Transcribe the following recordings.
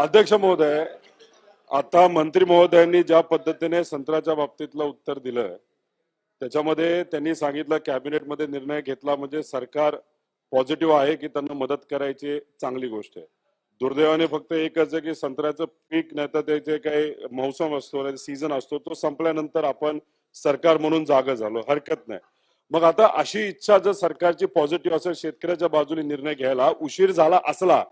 अध्यक्ष महोदय आता मंत्री महोदयांनी ज्या पद्धतीने संत्र्याच्या बाबतीतलं उत्तर दिलं त्याच्यामध्ये त्यांनी सांगितलं कॅबिनेटमध्ये निर्णय घेतला म्हणजे सरकार पॉझिटिव्ह आहे की त्यांना मदत करायची चांगली गोष्ट आहे. दुर्दैवाने फक्त एकच आहे की संत्र्याचं पीक नाही तर त्याचे काही मौसम असतो सीझन असतो तो संपल्यानंतर आपण सरकार म्हणून जागा झालो हरकत नाही. मग आता अशी इच्छा जर सरकारची पॉझिटिव्ह असेल शेतकऱ्याच्या बाजूने निर्णय घ्यायला उशीर झाला असला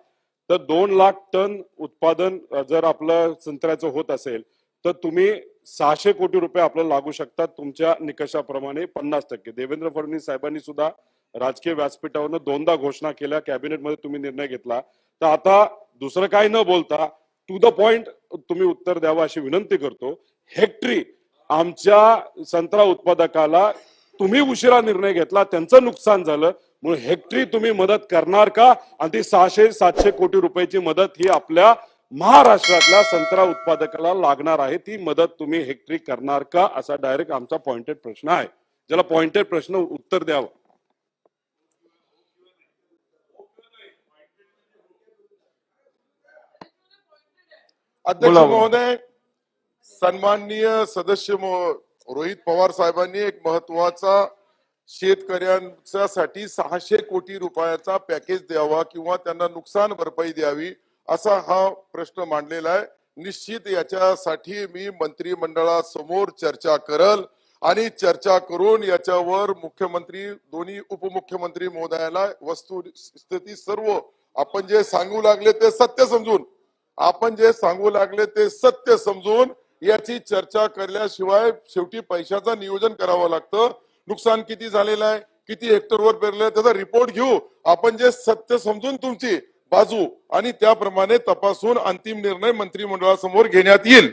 तर दोन लाख टन उत्पादन जर आपलं संत्र्याचं होत असेल तर तुम्ही सहाशे कोटी रुपये आपल्याला लागू शकतात तुमच्या निकषाप्रमाणे पन्नास टक्के. देवेंद्र फडणवीस साहेबांनी सुद्धा राजकीय व्यासपीठावरनं दोनदा घोषणा केल्या कॅबिनेटमध्ये तुम्ही निर्णय घेतला. तर आता दुसरं काही न बोलता टू द पॉइंट तुम्ही उत्तर द्यावं अशी विनंती करतो. हेक्टरी आमच्या संत्रा उत्पादकाला तुम्ही उशिरा निर्णय घेतला त्यांचं नुकसान झालं म्हणून हेक्टरी तुम्ही मदत करणार का? आणि ती सहाशे सातशे कोटी रुपयाची मदत ही आपल्या महाराष्ट्रातल्या संत्रा उत्पादकाला लागणार आहे. ती मदत तुम्ही हेक्टरी करणार का? असा डायरेक्ट आमचा पॉइंटेड प्रश्न आहे. ज्याला पॉइंटेड प्रश्न उत्तर द्यावं. अध्यक्ष. महोदय सन्माननीय सदस्य रोहित पवार साहेबांनी एक महत्त्वाचा शेतकऱ्यांसाठी सहाशे कोटी रुपयाचा पॅकेज द्यावा किंवा त्यांना नुकसान भरपाई द्यावी असा हा प्रश्न मांडलेला आहे. निश्चित याच्यासाठी मी मंत्रिमंडळासमोर चर्चा करल आणि चर्चा करून याच्यावर मुख्यमंत्री दोन्ही उपमुख्यमंत्री महोदयाला वस्तुस्थिती सर्व आपण जे सांगू लागले ते सत्य समजून आपण जे सांगू लागले ते सत्य समजून याची चर्चा केल्याशिवाय शेवटी पैशाचं नियोजन करावं लागतं. नुकसान किती झालेलं आहे किती हेक्टरवर पेरलं त्याचा रिपोर्ट घेऊ. आपण जे सत्य समजून तुमची बाजू आणि त्याप्रमाणे तपासून अंतिम निर्णय मंत्रिमंडळासमोर घेण्यात येईल.